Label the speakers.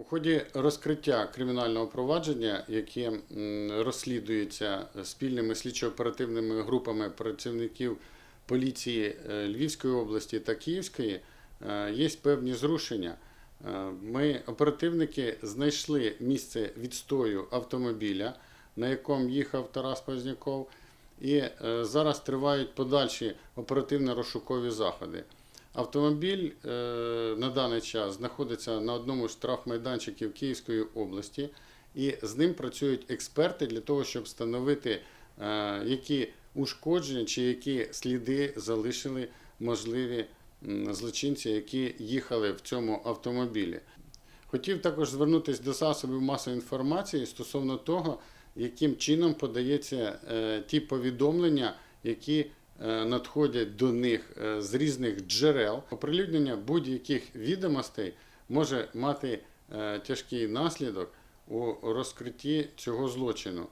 Speaker 1: У ході розкриття кримінального провадження, яке розслідується спільними слідчо-оперативними групами працівників поліції е, Львівської області та Київської, е, є певні зрушення. Е, Ми, оперативники, знайшли місце відстою автомобіля, на якому їхав Тарас Позняков, і зараз тривають подальші оперативно-розшукові заходи. Автомобіль е, на даний час знаходиться на одному з штрафмайданчиків Київської області, і з ним працюють експерти для того, щоб встановити, е, які ушкодження чи які сліди залишили можливі злочинці, які їхали в цьому автомобілі. Хотів також звернутися до засобів масової інформації стосовно того, яким чином подається е, ті повідомлення, які надходять до них е, з різних джерел. Оприлюднення будь-яких відомостей може мати е, тяжкий наслідок у розкритті цього злочину.